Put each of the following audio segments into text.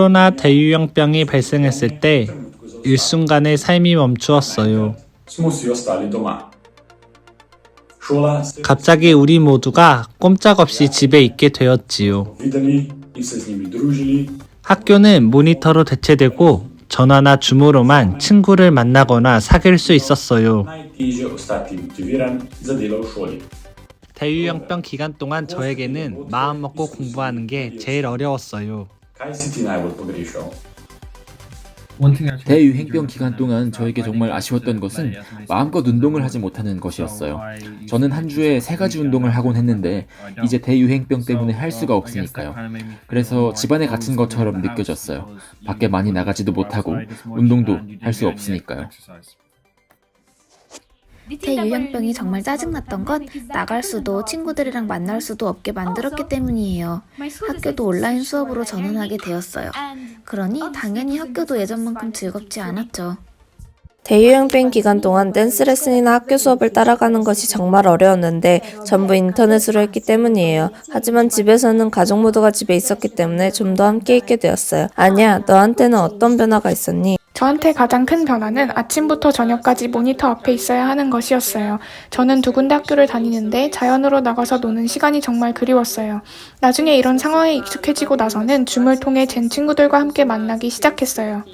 코로나 대유행병이 발생했을 때 일순간에 삶이 멈추었어요. 갑자기 우리 모두가 꼼짝없이 집에 있게 되었지요. 학교는 모니터로 대체되고 전화나 줌으로만 친구를 만나거나 사귈 수 있었어요. 대유행병 기간 동안 저에게는 마음 먹고 공부하는 게 제일 어려웠어요. Najbolj pogrešal? 대유행병 기간 동안 저에게 정말 아쉬웠던 것은 마음껏 운동을 하지 못하는 것이었어요. 저는 한 주에 세 가지 운동을 하곤 했는데 이제 대유행병 때문에 할 수가 없으니까요. 그래서 집안에 갇힌 것처럼 느껴졌어요. 밖에 많이 나가지도 못하고 운동도 할 수 없으니까요. 대유행병이 정말 짜증났던 건 나갈 수도 친구들이랑 만날 수도 없게 만들었기 때문이에요. 학교도 온라인 수업으로 전환하게 되었어요. 그러니 당연히 학교도 예전만큼 즐겁지 않았죠. 대유행병 기간 동안 댄스 레슨이나 학교 수업을 따라가는 것이 정말 어려웠는데 전부 인터넷으로 했기 때문이에요. 하지만 집에서는 가족 모두가 집에 있었기 때문에 좀 더 함께 있게 되었어요. 아니야, 너한테는 어떤 변화가 있었니? 저한테 가장 큰 변화는 아침부터 저녁까지 모니터 앞에 있어야 하는 것이었어요. 저는 두 군데 학교를 다니는데 자연으로 나가서 노는 시간이 정말 그리웠어요. 나중에 이런 상황에 익숙해지고 나서는 줌을 통해 젠 친구들과 함께 만나기 시작했어요.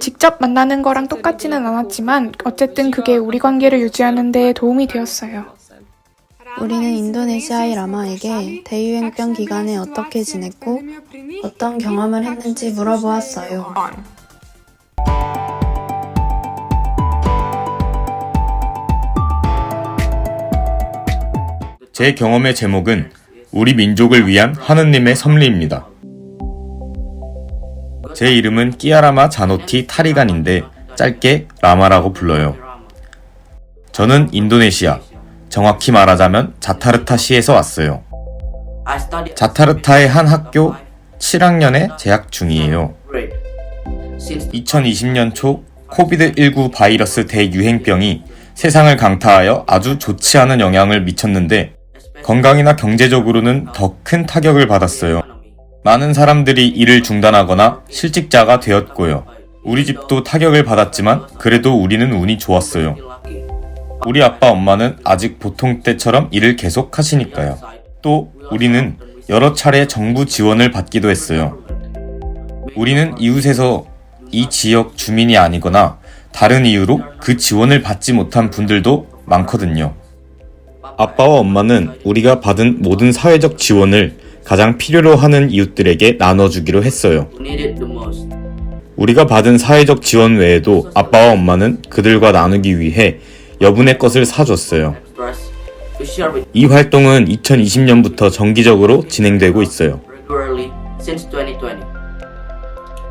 직접 만나는 거랑 똑같지는 않았지만 어쨌든 그게 우리 관계를 유지하는 데 도움이 되었어요. 우리는 인도네시아의 라마에게 대유행병 기간에 어떻게 지냈고 어떤 경험을 했는지 물어보았어요. 제 경험의 제목은 우리 민족을 위한 하느님의 섭리입니다. 제 이름은 끼아라마 자노티 타리간인데 짧게 라마라고 불러요. 저는 인도네시아, 정확히 말하자면 자타르타시에서 왔어요. 자타르타의 한 학교 7학년에 재학 중이에요. 2020년 초 코비드19 바이러스 대유행병이 세상을 강타하여 아주 좋지 않은 영향을 미쳤는데 건강이나 경제적으로는 더 큰 타격을 받았어요. 많은 사람들이 일을 중단하거나 실직자가 되었고요. 우리 집도 타격을 받았지만 그래도 우리는 운이 좋았어요. 우리 아빠 엄마는 아직 보통 때처럼 일을 계속 하시니까요. 또 우리는 여러 차례 정부 지원을 받기도 했어요. 우리는 이웃에서 이 지역 주민이 아니거나 다른 이유로 그 지원을 받지 못한 분들도 많거든요. 아빠와 엄마는 우리가 받은 모든 사회적 지원을 가장 필요로 하는 이웃들에게 나눠주기로 했어요. 우리가 받은 사회적 지원 외에도 아빠와 엄마는 그들과 나누기 위해 여분의 것을 사줬어요. 이 활동은 2020년부터 정기적으로 진행되고 있어요.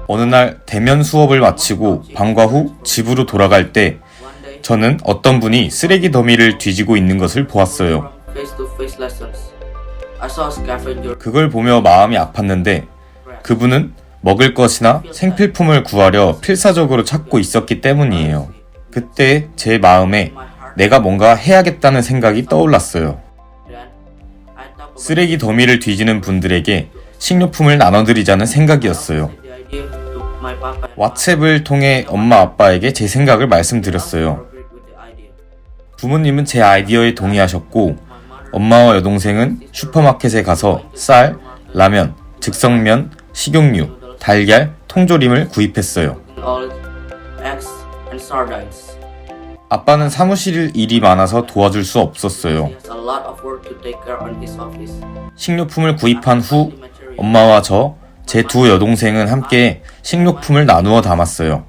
어느 날 대면 수업을 마치고 방과 후 집으로 돌아갈 때 저는 어떤 분이 쓰레기 더미를 뒤지고 있는 것을 보았어요. 그걸 보며 마음이 아팠는데 그분은 먹을 것이나 생필품을 구하려 필사적으로 찾고 있었기 때문이에요. 그때 제 마음에 내가 뭔가 해야겠다는 생각이 떠올랐어요. 쓰레기 더미를 뒤지는 분들에게 식료품을 나눠드리자는 생각이었어요. 왓츠앱을 통해 엄마 아빠에게 제 생각을 말씀드렸어요. 부모님은 제 아이디어에 동의하셨고 엄마와 여동생은 슈퍼마켓에 가서 쌀, 라면, 즉석면, 식용유, 달걀, 통조림을 구입했어요. 아빠는 사무실 일이 많아서 도와줄 수 없었어요. 식료품을 구입한 후 엄마와 저, 제 두 여동생은 함께 식료품을 나누어 담았어요.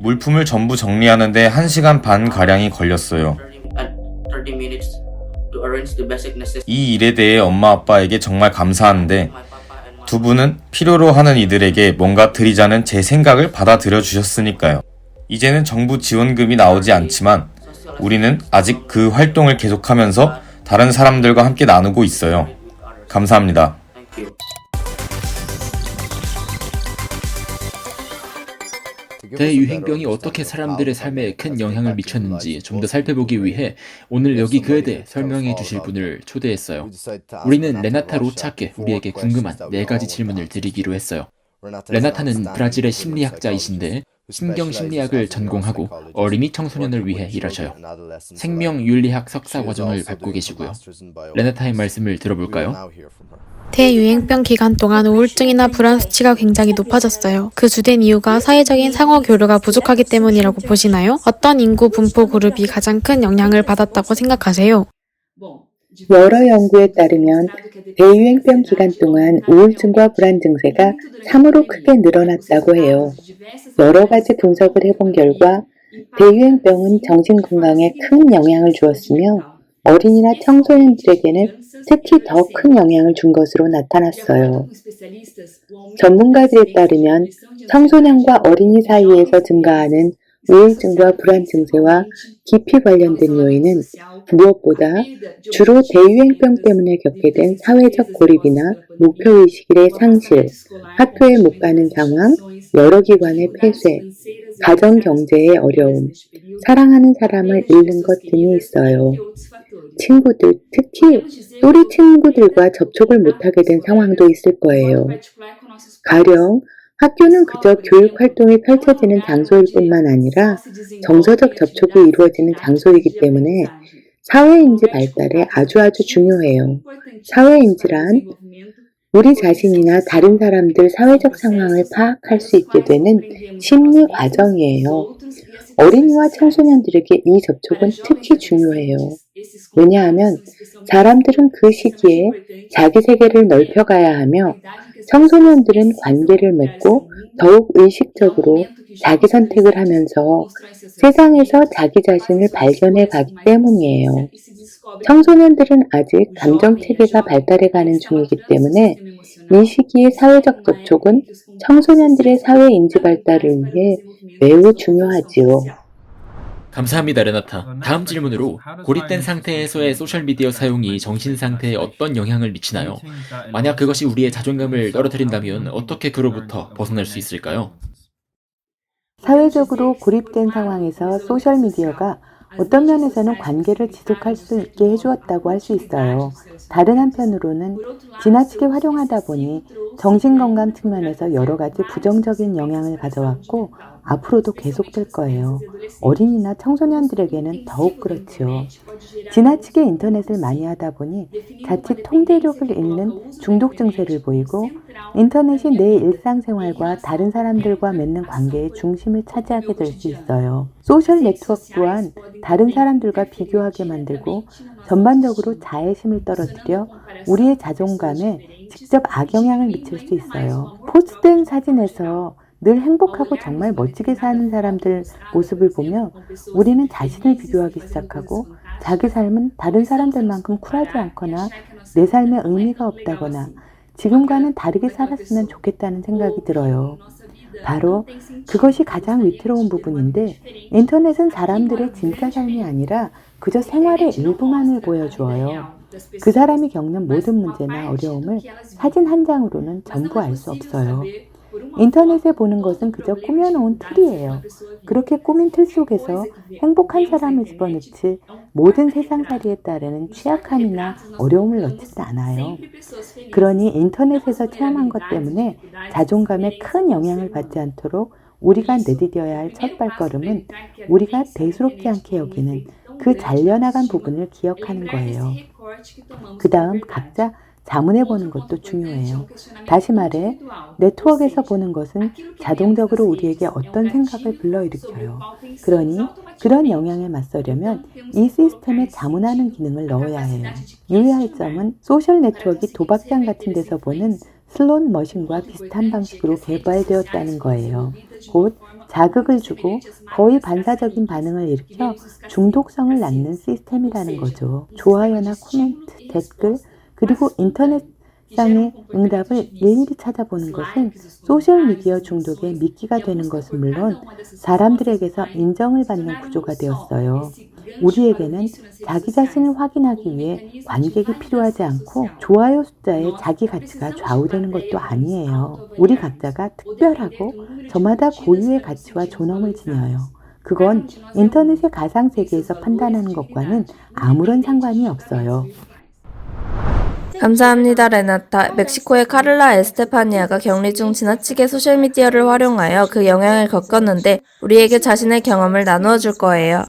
물품을 전부 정리하는데 1시간 반 가량이 걸렸어요. 이 일에 대해 엄마 아빠에게 정말 감사한데 두 분은 필요로 하는 이들에게 뭔가 드리자는 제 생각을 받아들여 주셨으니까요. 이제는 정부 지원금이 나오지 않지만 우리는 아직 그 활동을 계속하면서 다른 사람들과 함께 나누고 있어요. 감사합니다. 대유행병이 어떻게 사람들의 삶에 큰 영향을 미쳤는지 좀 더 살펴보기 위해 오늘 여기 그에 대해 설명해 주실 분을 초대했어요. 우리는 레나타 로차께 우리에게 궁금한 네 가지 질문을 드리기로 했어요. 레나타는 브라질의 심리학자이신데 신경 심리학을 전공하고 어린이 청소년을 위해 일하셔요. 생명 윤리학 석사 과정을 밟고 계시고요. 레나타의 말씀을 들어볼까요? 대유행병 기간 동안 우울증이나 불안 수치가 굉장히 높아졌어요. 그 주된 이유가 사회적인 상호 교류가 부족하기 때문이라고 보시나요? 어떤 인구 분포 그룹이 가장 큰 영향을 받았다고 생각하세요? 여러 연구에 따르면 대유행병 기간 동안 우울증과 불안 증세가 3으로 크게 늘어났다고 해요. 여러 가지 분석을 해본 결과 대유행병은 정신 건강에 큰 영향을 주었으며 어린이나 청소년들에게는 특히 더 큰 영향을 준 것으로 나타났어요. 전문가들에 따르면 청소년과 어린이 사이에서 증가하는 우울증과 불안 증세와 깊이 관련된 요인은 무엇보다 주로 대유행병 때문에 겪게 된 사회적 고립이나 목표의식의 상실, 학교에 못 가는 상황, 여러 기관의 폐쇄, 가정 경제의 어려움, 사랑하는 사람을 잃는 것 등이 있어요. 친구들, 특히 또래 친구들과 접촉을 못하게 된 상황도 있을 거예요. 가령 학교는 그저 교육 활동이 펼쳐지는 장소일 뿐만 아니라 정서적 접촉이 이루어지는 장소이기 때문에 사회인지 발달에 아주 아주 중요해요. 사회인지란 우리 자신이나 다른 사람들 사회적 상황을 파악할 수 있게 되는 심리 과정이에요. 어린이와 청소년들에게 이 접촉은 특히 중요해요. 왜냐하면 사람들은 그 시기에 자기 세계를 넓혀가야 하며 청소년들은 관계를 맺고 더욱 의식적으로 자기 선택을 하면서 세상에서 자기 자신을 발견해 가기 때문이에요. 청소년들은 아직 감정 체계가 발달해 가는 중이기 때문에 이 시기의 사회적 접촉은 청소년들의 사회 인지 발달을 위해 매우 중요하지요. 감사합니다, 레나타. 다음 질문으로 고립된 상태에서의 소셜미디어 사용이 정신 상태에 어떤 영향을 미치나요? 만약 그것이 우리의 자존감을 떨어뜨린다면 어떻게 그로부터 벗어날 수 있을까요? 사회적으로 고립된 상황에서 소셜미디어가 어떤 면에서는 관계를 지속할 수 있게 해주었다고 할 수 있어요. 다른 한편으로는 지나치게 활용하다 보니 정신건강 측면에서 여러 가지 부정적인 영향을 가져왔고 앞으로도 계속될 거예요. 어린이나 청소년들에게는 더욱 그렇지요. 지나치게 인터넷을 많이 하다 보니 자칫 통제력을 잃는 중독 증세를 보이고 인터넷이 내 일상생활과 다른 사람들과 맺는 관계의 중심을 차지하게 될 수 있어요. 소셜 네트워크 또한 다른 사람들과 비교하게 만들고 전반적으로 자애심을 떨어뜨려 우리의 자존감에 직접 악영향을 미칠 수 있어요. 포스트된 사진에서 늘 행복하고 정말 멋지게 사는 사람들 모습을 보며 우리는 자신을 비교하기 시작하고 자기 삶은 다른 사람들만큼 쿨하지 않거나 내 삶에 의미가 없다거나 지금과는 다르게 살았으면 좋겠다는 생각이 들어요. 바로 그것이 가장 위태로운 부분인데 인터넷은 사람들의 진짜 삶이 아니라 그저 생활의 일부만을 보여주어요. 그 사람이 겪는 모든 문제나 어려움을 사진 한 장으로는 전부 알 수 없어요. 인터넷에 보는 것은 그저 꾸며놓은 틀이에요. 그렇게 꾸민 틀 속에서 행복한 사람을 집어넣지 모든 세상살이에 따르는 취약함이나 어려움을 넣지는 않아요. 그러니 인터넷에서 체험한 것 때문에 자존감에 큰 영향을 받지 않도록 우리가 내디뎌야 할 첫 발걸음은 우리가 대수롭지 않게 여기는 그 잘려나간 부분을 기억하는 거예요. 그 다음 각자 자문해 보는 것도 중요해요. 다시 말해, 네트워크에서 보는 것은 자동적으로 우리에게 어떤 생각을 불러일으켜요. 그러니 그런 영향에 맞서려면 이 시스템에 자문하는 기능을 넣어야 해요. 유의할 점은 소셜 네트워크가 도박장 같은 데서 보는 슬롯 머신과 비슷한 방식으로 개발되었다는 거예요. 곧 자극을 주고 거의 반사적인 반응을 일으켜 중독성을 낳는 시스템이라는 거죠. 좋아요나 코멘트, 댓글, 그리고 인터넷 상의 응답을 일일이 찾아보는 것은 소셜미디어 중독에 미끼가 되는 것은 물론 사람들에게서 인정을 받는 구조가 되었어요. 우리에게는 자기 자신을 확인하기 위해 관객이 필요하지 않고 좋아요 숫자에 자기 가치가 좌우되는 것도 아니에요. 우리 각자가 특별하고 저마다 고유의 가치와 존엄을 지녀요. 그건 인터넷의 가상 세계에서 판단하는 것과는 아무런 상관이 없어요. 감사합니다, 레나타. 멕시코의 카를라 에스테파니아가 격리 중 지나치게 소셜미디어를 활용하여 그 영향을 겪었는데 우리에게 자신의 경험을 나누어 줄 거예요.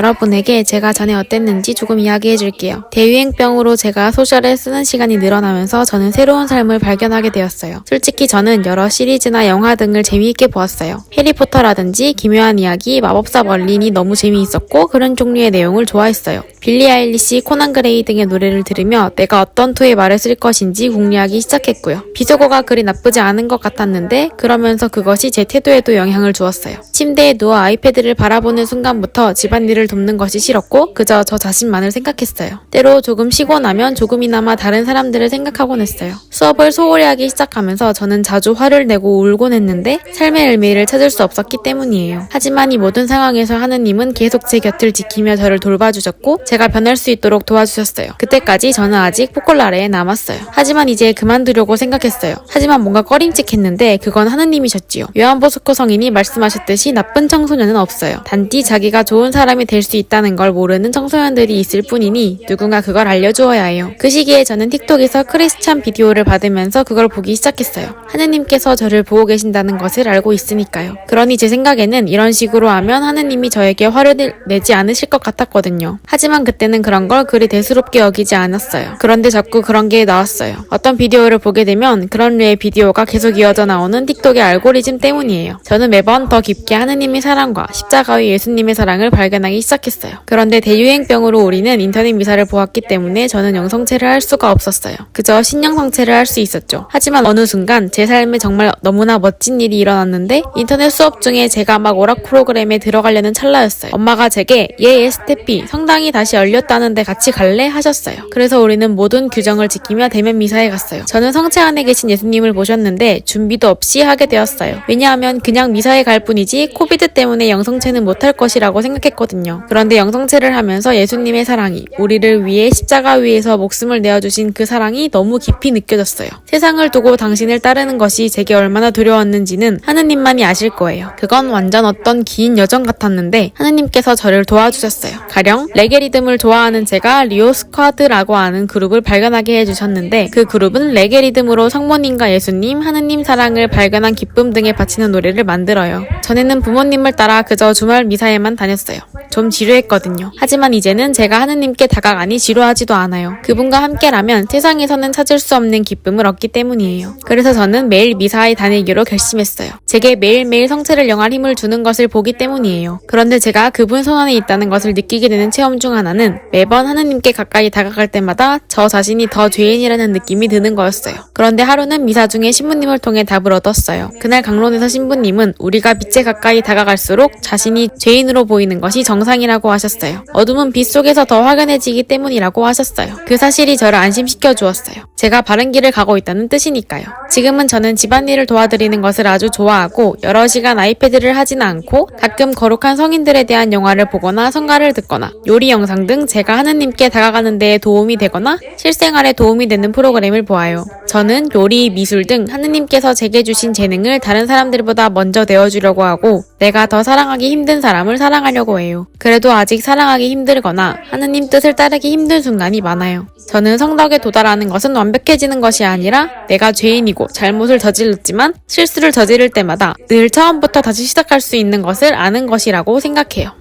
여러분에게 제가 전에 어땠는지 조금 이야기해 줄게요. 대유행병으로 제가 소셜에 쓰는 시간이 늘어나면서 저는 새로운 삶을 발견하게 되었어요. 솔직히 저는 여러 시리즈나 영화 등을 재미있게 보았어요. 해리포터라든지 기묘한 이야기, 마법사 멀린이 너무 재미있었고 그런 종류의 내용을 좋아했어요. 빌리 아일리시, 코난 그레이 등의 노래를 들으며 내가 어떤 투의 말을 쓸 것인지 궁리하기 시작했고요. 비속어가 그리 나쁘지 않은 것 같았는데 그러면서 그것이 제 태도에도 영향을 주었어요. 침대에 누워 아이패드를 바라보는 순간부터 집안일을 돕는 것이 싫었고 그저 저 자신만을 생각했어요. 때로 조금 쉬고 나면 조금이나마 다른 사람들을 생각하곤 했어요. 수업을 소홀히 하기 시작하면서 저는 자주 화를 내고 울곤 했는데 삶의 의미를 찾을 수 없었기 때문이에요. 하지만 이 모든 상황에서 하느님은 계속 제 곁을 지키며 저를 돌봐주셨고 제가 변할 수 있도록 도와주셨어요. 그때까지 저는 아직 포콜 아래에 남았어요. 하지만 이제 그만두려고 생각했어요. 하지만 뭔가 꺼림칙했는데 그건 하느님이셨지요. 요한보스코 성인이 말씀하셨듯이 나쁜 청소년은 없어요. 단지 자기가 좋은 사람이 될 수 있다는 걸 모르는 청소년들이 있을 뿐이니 누군가 그걸 알려주어야 해요. 그 시기에 저는 틱톡에서 크리스찬 비디오를 받으면서 그걸 보기 시작했어요. 하느님께서 저를 보고 계신다는 것을 알고 있으니까요. 그러니 제 생각에는 이런 식으로 하면 하느님이 저에게 화를 내- 내지 않으실 것 같았거든요. 하지만 그때는 그런 걸 그리 대수롭게 여기지 않았어요. 그런데 자꾸 그런 게 나왔어요. 어떤 비디오를 보게 되면 그런 류의 비디오가 계속 이어져 나오는 틱톡의 알고리즘 때문이에요. 저는 매번 더 깊게 하느님의 사랑과 십자가의 예수님의 사랑을 발견하기 시작했어요. 그런데 대유행병으로 우리는 인터넷 미사를 보았기 때문에 저는 영성체를 할 수가 없었어요. 그저 신영성체를 할 수 있었죠. 하지만 어느 순간 제 삶에 정말 너무나 멋진 일이 일어났는데 인터넷 수업 중에 제가 막 오락 프로그램에 들어가려는 찰나였어요. 엄마가 제게 얘 에스테피 성당이 다시 열렸다는데 같이 갈래? 하셨어요. 그래서 우리는 모든 규정을 지키며 대면 미사에 갔어요. 저는 성체 안에 계신 예수님을 보셨는데 준비도 없이 하게 되었어요. 왜냐하면 그냥 미사에 갈 뿐이지 코비드 때문에 영성체는 못할 것이라고 생각했거든요. 그런데 영성체를 하면서 예수님의 사랑이 우리를 위해 십자가 위에서 목숨을 내어주신 그 사랑이 너무 깊이 느껴졌어요. 세상을 두고 당신을 따르는 것이 제게 얼마나 두려웠는지는 하느님만이 아실 거예요. 그건 완전 어떤 긴 여정 같았는데 하느님께서 저를 도와주셨어요. 가령 레게 리 듬을 좋아하는 제가 리오 스쿼드라고 하는 그룹을 발견하게 해주셨는데 그 그룹은 레게 리듬으로 성모님과 예수님, 하느님 사랑을 발견한 기쁨 등에 바치는 노래를 만들어요. 전에는 부모님을 따라 그저 주말 미사에만 다녔어요. 좀 지루했거든요. 하지만 이제는 제가 하느님께 다가가니 지루하지도 않아요. 그분과 함께라면 세상에서는 찾을 수 없는 기쁨을 얻기 때문이에요. 그래서 저는 매일 미사에 다니기로 결심했어요. 제게 매일매일 성체를 영할 힘을 주는 것을 보기 때문이에요. 그런데 제가 그분 손 안에 있다는 것을 느끼게 되는 체험 중 하나 는 매번 하느님께 가까이 다가갈 때마다 저 자신이 더 죄인이라는 느낌이 드는 거였어요. 그런데 하루는 미사 중에 신부님을 통해 답을 얻었어요. 그날 강론에서 신부님은 우리가 빛에 가까이 다가갈수록 자신이 죄인으로 보이는 것이 정상이라고 하셨어요. 어둠은 빛 속에서 더 확연해지기 때문이라고 하셨어요. 그 사실이 저를 안심시켜 주었어요. 제가 바른 길을 가고 있다는 뜻이니까요. 지금은 저는 집안일을 도와드리는 것을 아주 좋아하고 여러 시간 아이패드를 하지는 않고 가끔 거룩한 성인들에 대한 영화를 보거나 성가를 듣거나 요리 영상 등 제가 하느님께 다가가는 데에 도움이 되거나 실생활에 도움이 되는 프로그램을 보아요. 저는 요리, 미술 등 하느님께서 제게 주신 재능을 다른 사람들보다 먼저 내어주려고 하고 내가 더 사랑하기 힘든 사람을 사랑하려고 해요. 그래도 아직 사랑하기 힘들거나 하느님 뜻을 따르기 힘든 순간이 많아요. 저는 성덕에 도달하는 것은 완벽해지는 것이 아니라 내가 죄인이고 잘못을 저질렀지만 실수를 저지를 때마다 늘 처음부터 다시 시작할 수 있는 것을 아는 것이라고 생각해요.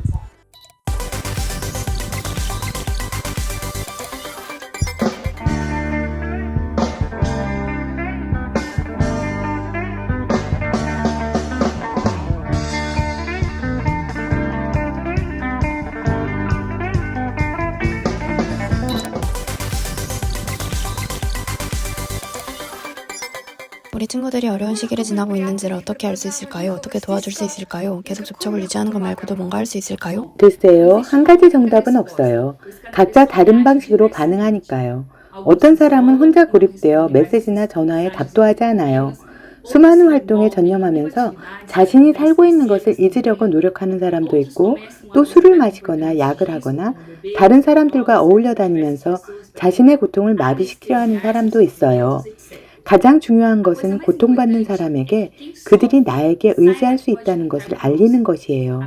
우리 친구들이 어려운 시기를 지나고 있는지를 어떻게 알 수 있을까요? 어떻게 도와줄 수 있을까요? 계속 접촉을 유지하는 것 말고도 뭔가 할 수 있을까요? 글쎄요, 한 가지 정답은 없어요. 각자 다른 방식으로 반응하니까요. 어떤 사람은 혼자 고립되어 메시지나 전화에 답도 하지 않아요. 수많은 활동에 전념하면서 자신이 살고 있는 것을 잊으려고 노력하는 사람도 있고 또 술을 마시거나 약을 하거나 다른 사람들과 어울려 다니면서 자신의 고통을 마비시키려 하는 사람도 있어요. 가장 중요한 것은 고통받는 사람에게 그들이 나에게 의지할 수 있다는 것을 알리는 것이에요.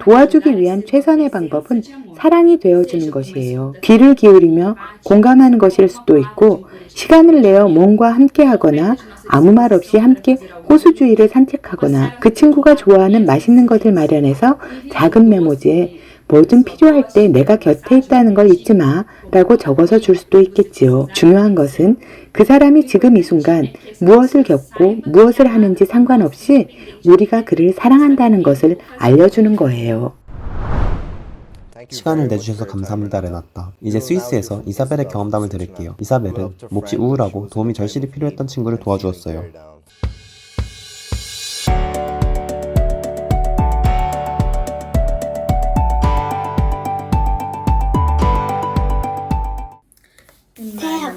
도와주기 위한 최선의 방법은 사랑이 되어주는 것이에요. 귀를 기울이며 공감하는 것일 수도 있고, 시간을 내어 몸과 함께 하거나, 아무 말 없이 함께 호수주위를 산책하거나, 그 친구가 좋아하는 맛있는 것을 마련해서 작은 메모지에 뭐든 필요할 때 내가 곁에 있다는 걸 잊지 마 라고 적어서 줄 수도 있겠지요. 중요한 것은 그 사람이 지금 이 순간 무엇을 겪고 무엇을 하는지 상관없이 우리가 그를 사랑한다는 것을 알려주는 거예요. 시간을 내주셔서 감사합니다, 레나타. 이제 스위스에서 이사벨의 경험담을 들을게요. 이사벨은 몹시 우울하고 도움이 절실히 필요했던 친구를 도와주었어요.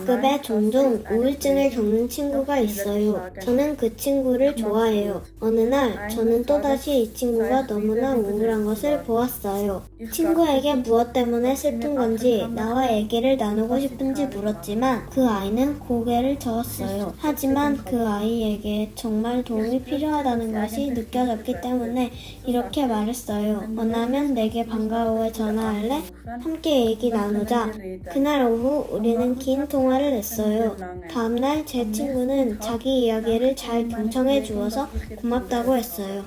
새 학급에 종종 우울증을 겪는 친구가 있어요. 저는 그 친구를 좋아해요. 어느 날 저는 또다시 이 친구가 너무나 우울한 것을 보았어요. 친구에게 무엇 때문에 슬픈 건지 나와 얘기를 나누고 싶은지 물었지만 그 아이는 고개를 저었어요. 하지만 그 아이에게 정말 도움이 필요하다는 것이 느껴졌기 때문에 이렇게 말했어요. 원하면 내게 반가워에 전화할래? 함께 얘기 나누자. 그날 오후 우리는 긴 통화 를 했어요. 다음날 제 친구는 자기 이야기를 잘 경청해 주어서 고맙다고 했어요.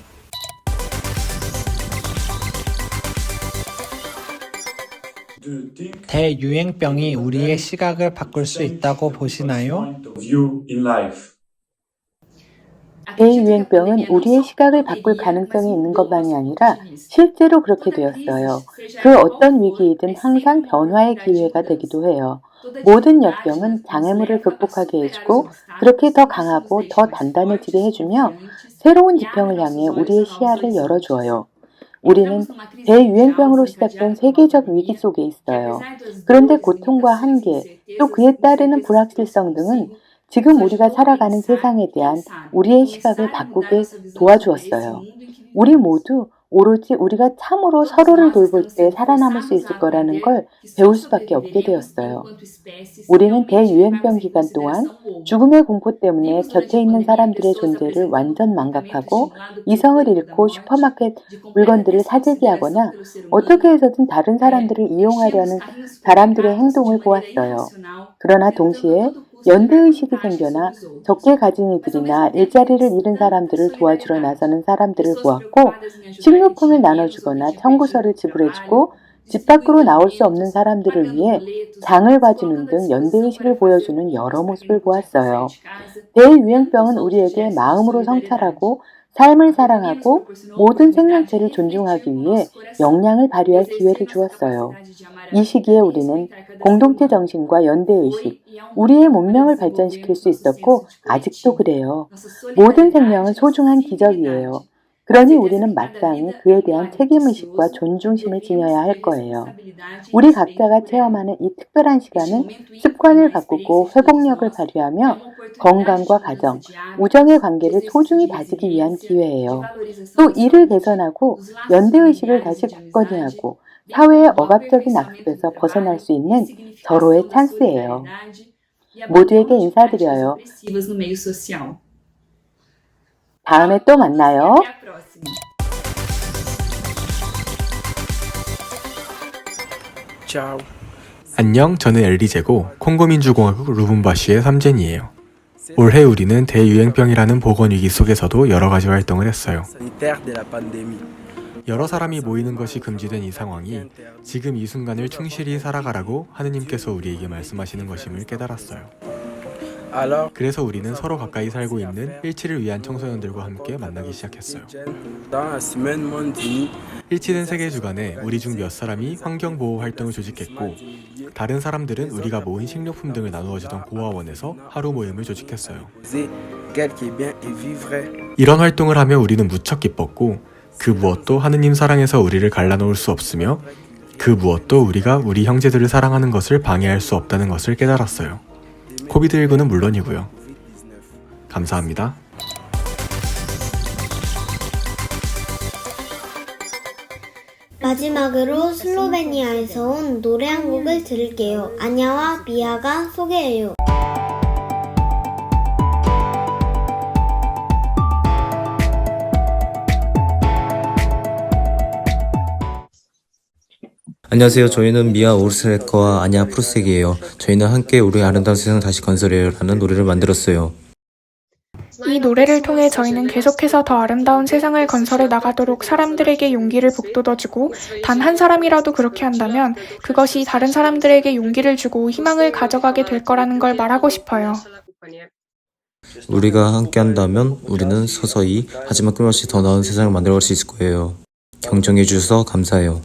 대유행병이 우리의 시각을 바꿀 수 있다고 보시나요? In life? 대유행병은 우리의 시각을 바꿀 가능성이 있는 것만이 아니라 실제로 그렇게 되었어요. 그 어떤 위기이든 항상 변화의 기회가 되기도 해요. 모든 역병은 장애물을 극복하게 해주고 그렇게 더 강하고 더 단단해지게 해주며 새로운 지평을 향해 우리의 시야를 열어주어요. 우리는 대유행병으로 시작된 세계적 위기 속에 있어요. 그런데 고통과 한계, 또 그에 따르는 불확실성 등은 지금 우리가 살아가는 세상에 대한 우리의 시각을 바꾸게 도와주었어요. 우리 모두 오로지 우리가 참으로 서로를 돌볼 때 살아남을 수 있을 거라는 걸 배울 수밖에 없게 되었어요. 우리는 대유행병 기간 동안 죽음의 공포 때문에 곁에 있는 사람들의 존재를 완전 망각하고 이성을 잃고 슈퍼마켓 물건들을 사재기 하거나 어떻게 해서든 다른 사람들을 이용하려는 사람들의 행동을 보았어요. 그러나 동시에 연대의식이 생겨나 적게 가진 이들이나 일자리를 잃은 사람들을 도와주러 나서는 사람들을 보았고 식료품을 나눠주거나 청구서를 지불해주고 집 밖으로 나올 수 없는 사람들을 위해 장을 봐주는 등 연대의식을 보여주는 여러 모습을 보았어요. 대유행병은 우리에게 마음으로 성찰하고 삶을 사랑하고 모든 생명체를 존중하기 위해 역량을 발휘할 기회를 주었어요. 이 시기에 우리는 공동체 정신과 연대의식, 우리의 문명을 발전시킬 수 있었고 아직도 그래요. 모든 생명은 소중한 기적이에요. 그러니 우리는 마땅히 그에 대한 책임의식과 존중심을 지녀야 할 거예요. 우리 각자가 체험하는 이 특별한 시간은 습관을 바꾸고 회복력을 발휘하며 건강과 가정, 우정의 관계를 소중히 다지기 위한 기회예요. 또 이를 개선하고 연대의식을 다시 굳건히 하고 사회의 억압적인 악습에서 벗어날 수 있는 서로의 찬스예요. 모두에게 인사드려요. 다음에 또 만나요. 안녕, 저는 엘리제고 콩고민주공화국 루분바시의 삼젠이에요. 올해 우리는 대유행병이라는 보건위기 속에서도 여러 가지 활동을 했어요. 여러 사람이 모이는 것이 금지된 이 상황이 지금 이 순간을 충실히 살아가라고 하느님께서 우리에게 말씀하시는 것임을 깨달았어요. 그래서 우리는 서로 가까이 살고 있는 일치를 위한 청소년들과 함께 만나기 시작했어요. 일치된 세계 주간에 우리 중 몇 사람이 환경보호 활동을 조직했고 다른 사람들은 우리가 모은 식료품 등을 나누어 주던 고아원에서 하루 모임을 조직했어요. 이런 활동을 하며 우리는 무척 기뻤고 그 무엇도 하느님 사랑에서 우리를 갈라놓을 수 없으며 그 무엇도 우리가 우리 형제들을 사랑하는 것을 방해할 수 없다는 것을 깨달았어요. 코비드19는 물론이고요. 감사합니다. 마지막으로 슬로베니아에서 온 노래 한 곡을 들을게요. 아냐와 미아가 소개해요. 안녕하세요. 저희는 미아 오르스레커와 아냐 프로색이에요. 저희는 함께 우리 아름다운 세상 다시 건설해요라는 노래를 만들었어요. 이 노래를 통해 저희는 계속해서 더 아름다운 세상을 건설해 나가도록 사람들에게 용기를 북돋아주고 단 한 사람이라도 그렇게 한다면 그것이 다른 사람들에게 용기를 주고 희망을 가져가게 될 거라는 걸 말하고 싶어요. 우리가 함께 한다면 우리는 서서히 하지만 끊임없이 더 나은 세상을 만들어갈 수 있을 거예요. 경청해 주셔서 감사해요.